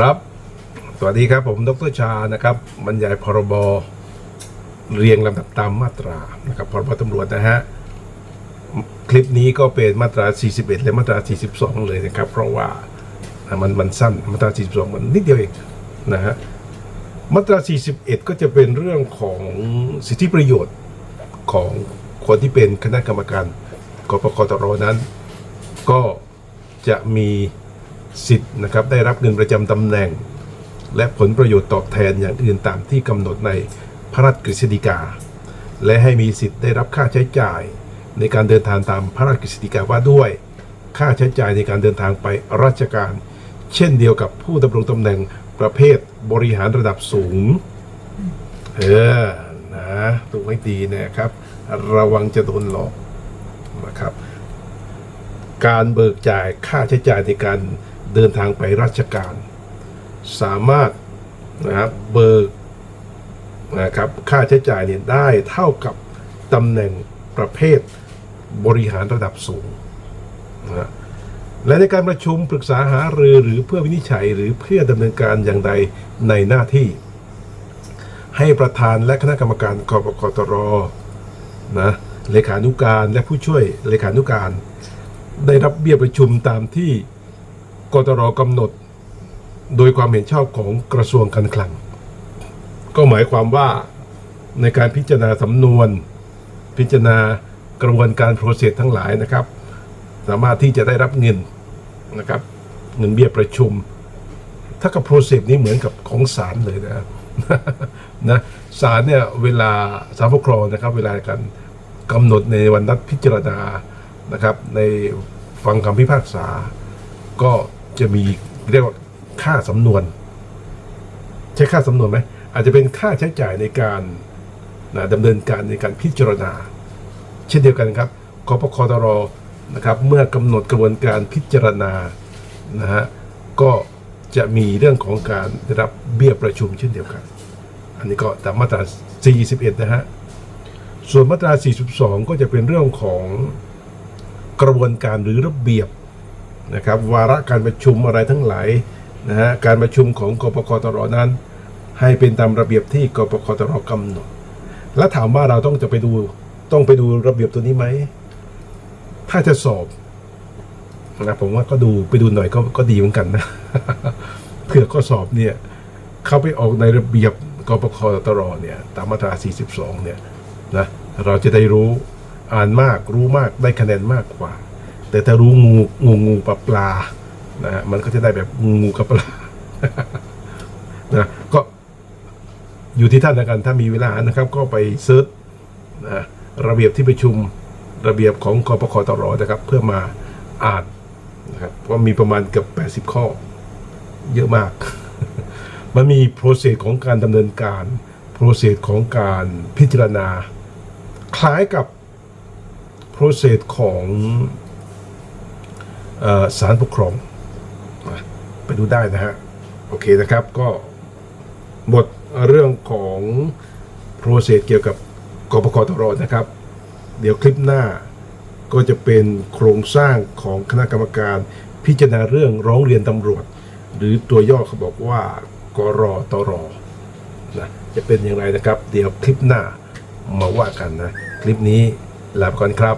ครับ สวัสดีครับผมดรชานะครับบรรยายพรบเรียงลำดับตามมาตรานะครับพรบตำรวจนะฮะคลิปนี้ก็เป็นมาตรา 41 และมาตรา 42 เลยนะครับ เพราะว่ามันมันสั้นมาตรา 42 มันนิดเดียวเองนะฮะมาตรา 41 ก็จะเป็นเรื่องของสิทธิประโยชน์ของคนที่เป็นคณะกรรมการกปคตรนั้น ก็จะมี สิทธิ์นะครับได้รับเงินประจำตำแหน่ง และผลประโยชน์ตอบแทนอย่างอื่นตามที่กำหนดในพระราชกฤษฎีกา และให้มีสิทธิ์ได้รับค่าใช้จ่าย ในการเดินทางตามพระราชกฤษฎีกาว่าด้วย ค่าใช้จ่ายในการเดินทางไปราชการ เช่นเดียวกับผู้ดำรงตำแหน่งประเภทบริหารระดับสูง เออ นะถูกไม่ดีนะครับ ระวังจะโดนหลอกนะครับ การเบิกจ่ายค่าใช้จ่ายในการ เดินทางไปราชการ สามารถนะครับเบิกนะครับค่าใช้จ่ายเนี่ยได้เท่ากับตำแหน่งประเภทบริหารระดับสูงนะฮะและในการประชุมปรึกษาหารือหรือเพื่อวินิจฉัยหรือเพื่อดำเนินการอย่างใดในหน้าที่ ให้ประธานและคณะกรรมการกปกตรนะเลขานุการและผู้ช่วยเลขานุการ ได้รับเบี้ยประชุมตามที่ กตรกำหนด โดยความเห็นชอบของกระทรวงการคลัง ก็หมายความว่าในการพิจารณาสำนวน พิจารณากระบวนการโปรเซสทั้งหลายนะครับ สามารถที่จะได้รับเงินนะครับ เงินเบี้ยประชุม ถ้ากับโปรเซสนี้เหมือนกับของศาลเลยนะครับนะศาลเนี่ยเวลาศาลปกครองนะครับ เวลาการกำหนดในวันนัดพิจารณานะครับ ในฟังคำพิพากษา ก็ จะมีเรียกว่าค่าสำนวน ใช้ค่าสำนวนไหมอาจจะเป็นค่าใช้จ่ายในการนะดำเนินการในการพิจารณา เช่นเดียวกันครับกปคตรนะครับเมื่อกำหนดกระบวนการพิจารณานะฮะก็จะมีเรื่องของการได้รับเบี้ยประชุมเช่นเดียวกัน อันนี้ก็ตามมาตรา 41 นะฮะ ส่วนมาตรา 42 ก็จะเป็นเรื่องของกระบวนการหรือระเบียบ นะครับวาระการประชุมอะไรทั้งหลายนะฮะการประชุมของกปคตรนั้น ให้เป็นตามระเบียบที่กปคตรกำหนด และถามว่าเราต้องจะไปดูต้องไปดูระเบียบตัวนี้ไหมถ้าจะสอบนะผมว่าก็ดูไปดูหน่อยก็ก็ดีเหมือนกันนะเพื่อข้อสอบเนี่ยเข้าไปออกในระเบียบกปคตรเนี่ยตามมาตรา 42 เนี่ยนะเราจะได้รู้อ่านมากรู้มากได้คะแนนมากกว่า แต่ถ้ารู้งูงูงูปลาปลานะฮะมันก็จะได้แบบงูกับปลานะก็อยู่ที่ท่านแล้วกันถ้ามีเวลานะครับ ก็ไปเซิร์ชนะระเบียบที่ประชุมระเบียบของกปคตรนะครับ เพื่อมาอ่านนะครับเพราะมีประมาณเกือบ80 ข้อ เยอะมาก มันมีโปรเซสของการดำเนินการโปรเซสของการพิจารณา คล้ายกับโปรเซสของ ศาลปกครอง ไปดูได้นะฮะ โอเคนะครับก็หมดเรื่องของโปรเซสเกี่ยวกับกปกตรนะครับ เดี๋ยวคลิปหน้าก็จะเป็นโครงสร้างของคณะกรรมการพิจารณาเรื่องร้องเรียนตำรวจ หรือตัวย่อเขาบอกว่ากรอตรนะจะเป็นอย่างไรนะครับ เดี๋ยวคลิปหน้ามาว่ากันนะ คลิปนี้ลาไปก่อนครับ